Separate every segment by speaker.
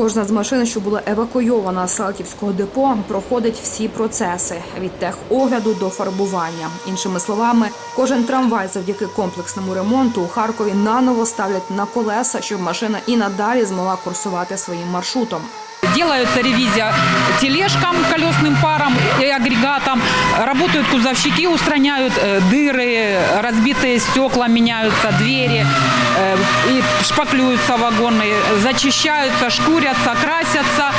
Speaker 1: Кожна з машин, що була евакуйована з Салтівського депо, проходить всі процеси від техогляду до фарбування. Іншими словами, кожен трамвай завдяки комплексному ремонту у Харкові наново ставлять на колеса, щоб машина і надалі змогла курсувати своїм маршрутом.
Speaker 2: Делается ревизия тележкам, колесным парам агрегатам. Работают кузовщики, устраняют э, дыры, разбитые стекла, меняются двери, э, и шпаклюются вагоны, зачищаются, шкурятся, красятся.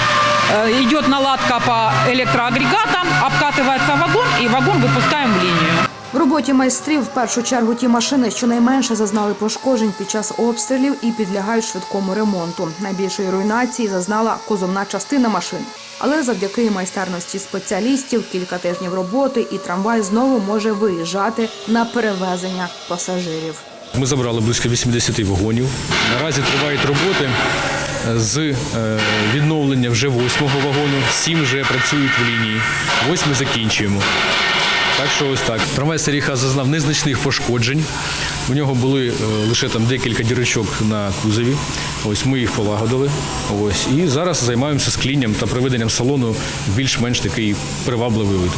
Speaker 2: Э, Идет наладка по электроагрегатам, обкатывается вагон, и вагон выпускаем в линию.
Speaker 1: В роботі майстрів в першу чергу ті машини, що найменше зазнали пошкоджень під час обстрілів і підлягають швидкому ремонту. Найбільшої руйнації зазнала козовна частина машин. Але завдяки майстерності спеціалістів, кілька тижнів роботи, і трамвай знову може виїжджати на перевезення пасажирів.
Speaker 3: Ми забрали близько 80 вагонів. Наразі тривають роботи з е, відновлення вже восьмого вагону. Сім вже працюють в лінії. Ось ми закінчуємо. Так що ось так. Трамвай Саріха зазнав незначних пошкоджень. У нього були е, лише там декілька дірочок на кузові. Ось ми їх полагодили. Ось і зараз займаємося склінням та приведенням салону в більш-менш такий привабливий вид.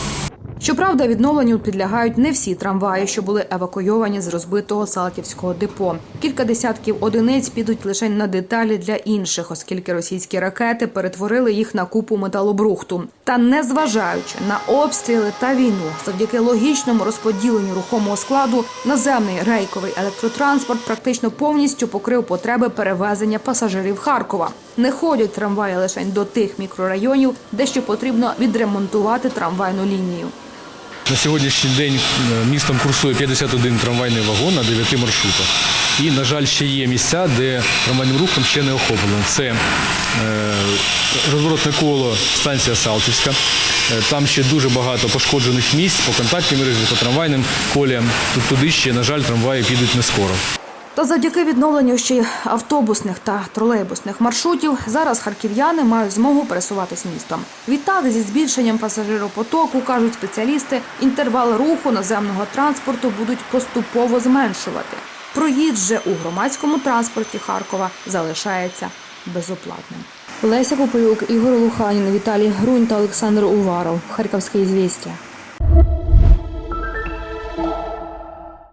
Speaker 1: Щоправда, відновленню підлягають не всі трамваї, що були евакуйовані з розбитого Салтівського депо. Кілька десятків одиниць підуть лише на деталі для інших, оскільки російські ракети перетворили їх на купу металобрухту. Та незважаючи на обстріли та війну, завдяки логічному розподіленню рухомого складу, наземний рейковий електротранспорт практично повністю покрив потреби перевезення пасажирів Харкова. Не ходять трамваї лише до тих мікрорайонів, де ще потрібно відремонтувати трамвайну лінію.
Speaker 3: На сьогоднішній день е, містом курсує 51 трамвайний вагон на 9 маршрутах. І, на жаль, ще є місця, де трамвайним рухом ще не охоплено. Це е, розворотне коло станція Салтівська. Е, Там ще дуже багато пошкоджених місць по контактній мережі, по трамвайним коліям. Туди ще, на жаль, трамваї підуть не скоро.
Speaker 1: Та завдяки відновленню ще й автобусних та тролейбусних маршрутів зараз харків'яни мають змогу пересуватись містом. Відтак, зі збільшенням пасажиропотоку, кажуть спеціалісти, інтервал руху наземного транспорту будуть поступово зменшувати. Проїзд же у громадському транспорті Харкова залишається безоплатним. Леся Попаюк, Ігор Луханін, Віталій Грунь та Олександр Уваров. Харківське ізвістя.